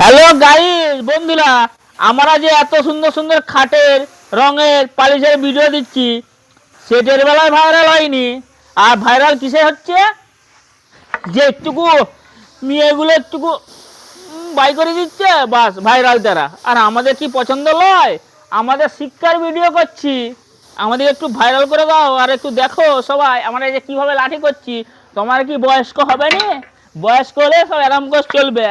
Hello guys, বন্ধুরা, আমরা যে এত সুন্দর সুন্দর খাটের, রঙের, পালিশের ভিডিও দিচ্ছি, সেটের বেলায় ভাইরাল হয়নি। আর ভাইরাল কিসে হচ্ছে? যে একটুকু মেয়েগুলো একটুকু বাই করে দিচ্ছে, বাস ভাইরাল তারা। আর আমাদের কি পছন্দ নয়? আমাদের শিক্ষার ভিডিও করছি। আমাদের একটু ভাইরাল করে দাও, আর একটু দেখো সবাই, আমরা যে কীভাবে লাঠি করছি। তোমার কি বয়স্ক হবে না? বয়স্ক হলে সব এরম করে চলবে।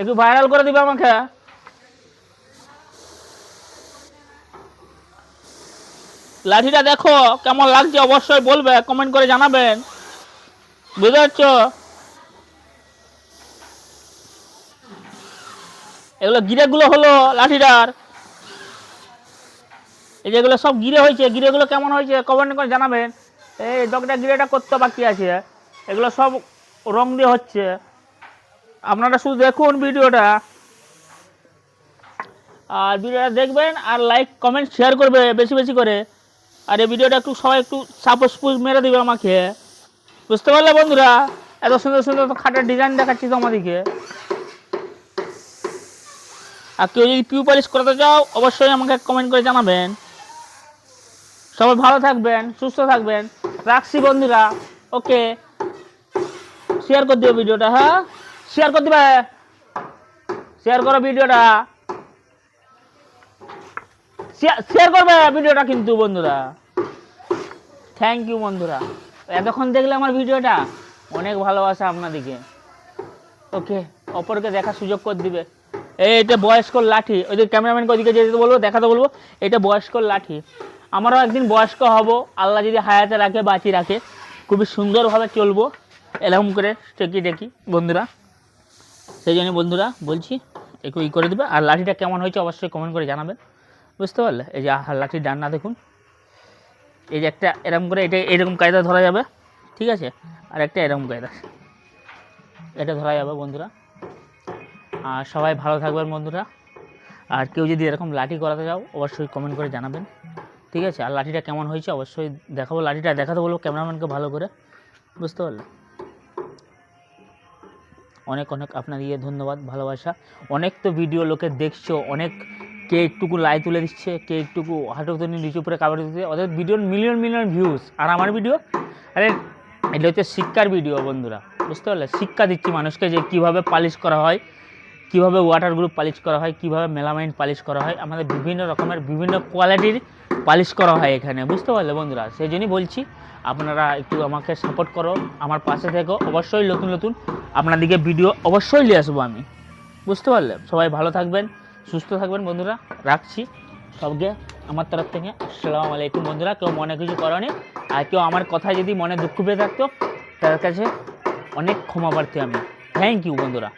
একটু ভাইরাল করে দিবে আমাকে। লাঠিটা দেখো, কেমন লাগছে অবশ্যই বলবে কমেন্ট করে জানাবেন। বুঝতে পারছ? এগুলো গিরেগুলো হলো লাঠিটার। এই যেগুলো সব গিরে হয়েছে, গিরেগুলো কেমন হয়েছে কমেন্ট করে জানাবেন। এই দগটা গিরেটা করতে বাকি আছে? এগুলো সব রং দিয়ে হচ্ছে। আপনারা শুধু দেখুন ভিডিওটা। আর ভিডিওটা দেখবেন আর লাইক কমেন্ট শেয়ার করবে বেশি বেশি করে। আর এই ভিডিওটা একটু সবাই একটু সাপোজ মেরে দেবে আমাকে। বুঝতে পারলে বন্ধুরা, এত সুন্দর সুন্দর খাটের ডিজাইন দেখাচ্ছি তো আমাদেরকে আর কেউ যদি পিউ পালিশ করাতে চাও, অবশ্যই আমাকে কমেন্ট করে জানাবেন। সবাই ভালো থাকবেন, সুস্থ থাকবেন। রাখছি বন্ধুরা ওকে শেয়ার করে দিও ভিডিওটা হ্যাঁ? শেয়ার করে দিবে। শেয়ার করো ভিডিওটা। শেয়ার করবে ভিডিওটা কিন্তু বন্ধুরা। থ্যাংক ইউ বন্ধুরা। এতক্ষণ দেখলে আমার ভিডিওটা। অনেক ভালোবাসা আপনাদেরকে। ওকে, অপরকে দেখার সুযোগ করে দিবে। এই এটা বয়স্কর লাঠি, ওই যে ক্যামেরাম্যানকে ওইদিকে যেতে বলব, দেখাতে বলব এটা বয়স্কর লাঠি। আমারও একদিন বয়স্ক হব। আল্লাহ যদি হায়াতে রাখে, বাঁচিয়ে রাখে, খুবই সুন্দরভাবে চলবো। এরকম করে টেকি টেকি বন্ধুরা। সেই জন্য বন্ধুরা বলছি, একটু ই করে দেবে। আর লাঠিটা কেমন হয়েছে অবশ্যই কমেন্ট করে জানাবেন। বুঝতে পারলে? এই যে লাঠির ডান্না দেখুন। এই যে একটা এরকম করে এটা এরকম কায়দা ধরা যাবে। ঠিক আছে? আর একটা এরকম কায়দা। এটা ধরা যাবে বন্ধুরা। আর সবাই ভালো থাকবেন বন্ধুরা। আর কেউ যদি এরকম লাঠি করাতে যাও, অবশ্যই কমেন্ট করে জানাবেন। ঠিক আছে? আর লাঠিটা কেমন হয়েছে অবশ্যই দেখাবো। লাঠিটা দেখাতে বলব ক্যামেরাম্যানকে ভালো করে। বুঝতে পারলে? অনেক অনেক আপনার ইয়ে ধন্যবাদ, ভালোবাসা। অনেক তো ভিডিও লোকে দেখছ, অনেক কে একটুকু লাই তুলে দিচ্ছে, কে একটুকু হাঁটু তুলে নিচু করে কাপড় দিচ্ছে ওদের ভিডিওর মিলিয়ন মিলিয়ন ভিউজ আর আমার ভিডিও আরে, এটা হচ্ছে শিক্ষার ভিডিও বন্ধুরা। বুঝতে পারলে? শিক্ষা দিচ্ছি মানুষকে যে কীভাবে পালিশ করা হয়, কীভাবে ওয়াটার গ্রুপ পালিশ করা হয়, কীভাবে মেলামাইন পালিশ করা হয়, আমাদের বিভিন্ন রকমের বিভিন্ন কোয়ালিটির পালিশ করা হয় এখানে। বুঝতে পারলে বন্ধুরা? সেই জন্যই বলছি, আপনারা একটু আমাকে সাপোর্ট করো, আমার পাশে থেকো। অবশ্যই নতুন নতুন আপনাদিকে ভিডিও অবশ্যই নিয়ে আসব আমি। বুঝতে পারলে? সবাই ভালো থাকবেন, সুস্থ থাকবেন বন্ধুরা, রাখছি। সবকে আমার তরফ থেকে আসসালামু আলাইকুম বন্ধুরা, কেউ মনে কিছু করনি? আর কেউ আমার কথায় যদি মনে দুঃখ পেয়ে থাকতো, তার কাছে অনেক ক্ষমা প্রার্থী আমি। থ্যাংক ইউ বন্ধুরা।